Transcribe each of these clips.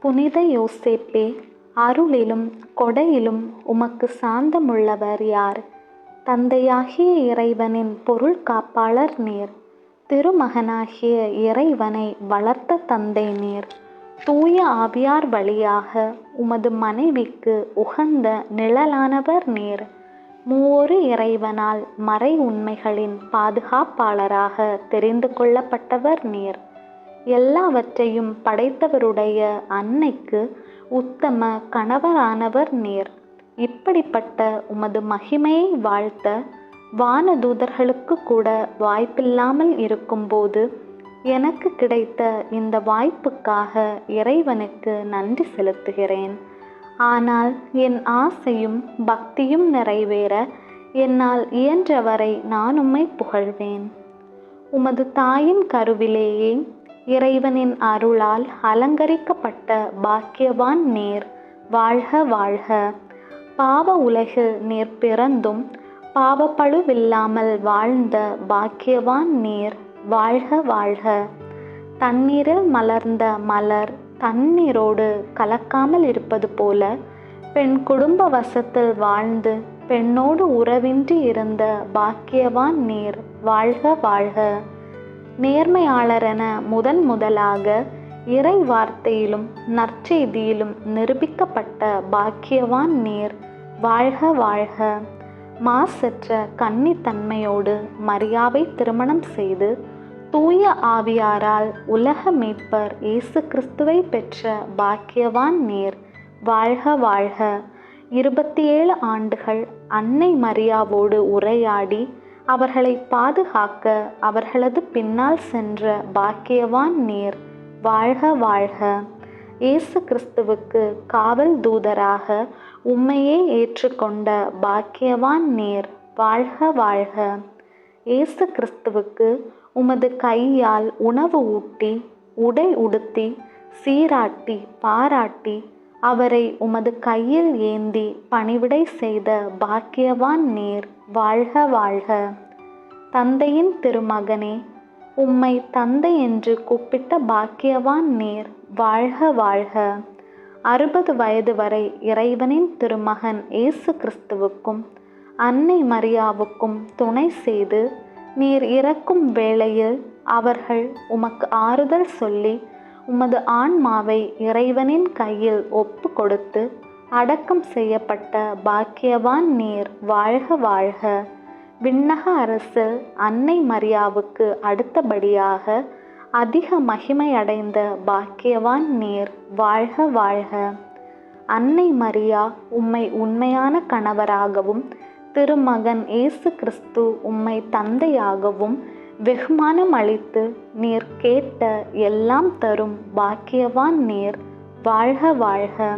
புனித யோசேப்பே அருளிலும் கொடையிலும் உமக்கு சாந்தமுள்ளவர் யார்? தந்தையாகிய இறைவனின் பொருள் காப்பாளர் நீர். திருமகனாகிய இறைவனை வளர்த்த தந்தை நீர். தூய ஆவியார் வழியாக உமது மனைவிக்கு உகந்த நிழலானவர் நீர். மூவொரு இறைவனால் மறை உண்மைகளின் பாதுகாப்பாளராக தெரிந்து கொள்ளப்பட்டவர் நீர். எல்லாவற்றையும் படைத்தவருடைய அன்னைக்கு உத்தம கணவரானவர் நீர். இப்படிப்பட்ட உமது மகிமையை வாழ்த்த வானதூதர்களுக்கு கூட வாய்ப்பில்லாமல் இருக்கும்போது எனக்கு கிடைத்த இந்த வாய்ப்புக்காக இறைவனுக்கு நன்றி செலுத்துகிறேன். ஆனால் என் ஆசையும் பக்தியும் நிறைவேற என்னால் இயன்றவரை நான் உம்மை புகழ்வேன். உமது தாயின் கருவிலேயே இறைவனின் அருளால் அலங்கரிக்கப்பட்ட பாக்கியவான் நேர். வாழ்க வாழ்க. பாவ உலகில் நேர் பிறந்தும் பாவப்பழுவில்லாமல் வாழ்ந்த பாக்கியவான் நேர். வாழ்க வாழ்க. தண்ணீரில் மலர்ந்த மலர் தண்ணீரோடு கலக்காமல் இருப்பது போல பெண் குடும்ப வசத்தில் வாழ்ந்து பெண்ணோடு உறவின்றி இருந்த பாக்கியவான் நீர். வாழ்க வாழ்க. நேர்மையாளரென முதன் முதலாக இறை வார்த்தையிலும் நற்செய்தியிலும் நிரூபிக்கப்பட்ட பாக்கியவான் நீர். வாழ்க வாழ்க. மாசற்ற கன்னித்தன்மையோடு மரியாவை திருமணம் செய்து தூய ஆவியாரால் உலக மீட்பர் இயேசு கிறிஸ்துவை பெற்ற பாக்கியவான் நேர். வாழ்க வாழ்க. இருபத்தி ஏழு ஆண்டுகள் அன்னை மரியாவோடு உரையாடி அவர்களை பாதுகாக்க அவர்களது பின்னால் சென்ற பாக்கியவான் நீர் வாழ்க வாழ்க. இயேசு கிறிஸ்துவுக்கு காவல் தூதராக உம்மையே ஏற்றுக்கொண்ட பாக்கியவான் நீர் வாழ்க வாழ்க. இயேசு கிறிஸ்துவுக்கு உமது கையால் உணவு ஊட்டி உடை உடுத்தி சீராட்டி பாராட்டி அவரை உமது கையில் ஏந்தி பணிவிடை செய்த பாக்கியவான் நீர் வாழ்க வாழ்க. தந்தையின் திருமகனே உம்மை தந்தை என்று கூப்பிட்ட பாக்கியவான் நேர். வாழ்க வாழ்க. அறுபது வயது வரை இறைவனின் திருமகன் இயேசு கிறிஸ்துவுக்கும் அன்னை மரியாவுக்கும் துணை செய்து நீர் இறக்கும் வேளையில் அவர்கள் உமக்கு ஆறுதல் சொல்லி உமது ஆன்மாவை இறைவனின் கையில் ஒப்பு கொடுத்து அடக்கம் செய்யப்பட்ட பாக்கியவான் நீர். வாழ்க வாழ்க. விண்ணக அரசு அன்னை மரியாவுக்கு அடுத்தபடியாக அதிக மகிமையடைந்த பாக்கியவான் நீர் வாழ்க வாழ்க. அன்னை மரியா உம்மை உண்மையான கணவராகவும் திருமகன் இயேசு கிறிஸ்து உம்மை தந்தையாகவும் வெகுமானம் அளித்து நீர் கேட்ட எல்லாம் தரும் பாக்கியவான் நீர் வாழ்க வாழ்க.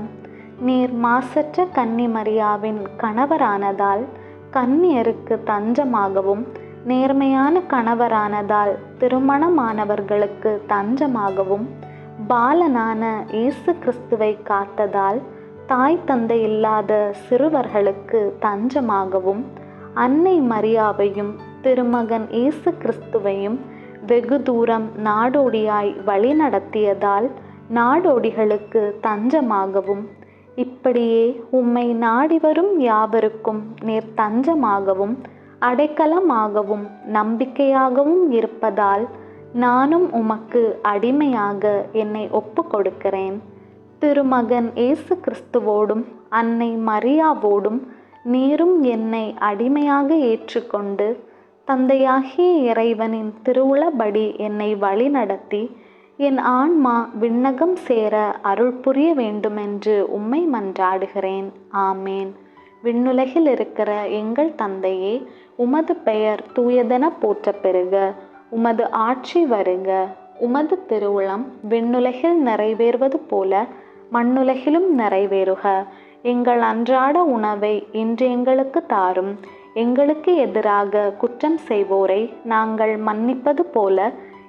நீர் மாசற்ற கன்னி மரியாவின் கணவரானதால் கன்னியருக்கு தஞ்சமாகவும் நேர்மையான கணவரானதால் திருமணமானவர்களுக்கு தஞ்சமாகவும் பாலனான இயேசு கிறிஸ்துவை காத்ததால் தாய் தந்தை இல்லாத சிறுவர்களுக்கு தஞ்சமாகவும் அன்னை மரியாவையும் திருமகன் இயேசு கிறிஸ்துவையும் வெகு தூரம் நாடோடியாய் வழிநடத்தியதால் நாடோடிகளுக்கு தஞ்சமாகவும் இப்படியே உம்மை நாடி வரும் யாவருக்கும் நீர் தஞ்சமாகவும் அடைக்கலமாகவும் நம்பிக்கையாகவும் இருப்பதால் நானும் உமக்கு அடிமையாக என்னை ஒப்பு கொடுக்கிறேன் திருமகன் இயேசு கிறிஸ்துவோடும் அன்னை மரியாவோடும் நீரும் என்னை அடிமையாக ஏற்றுக்கொண்டு தந்தையாகிய இறைவனின் திருவுளபடி என்னை வழிநடத்தி என் ஆன்மா விண்ணகம் சேர அருள் புரிய வேண்டுமென்று உம்மை மன்றாடுகிறேன். ஆமேன். விண்ணுலகில் இருக்கிற எங்கள் தந்தையே உமது பெயர் தூயதென போற்ற பெறுக. உமது ஆட்சி வருக. உமது திருவுளம் விண்ணுலகில் நிறைவேறுவது போல மண்ணுலகிலும் நிறைவேறுக. எங்கள் அன்றாட உணவை இன்று எங்களுக்கு தாரும். எங்களுக்கு எதிராக குற்றம் செய்வோரை நாங்கள் மன்னிப்பது போல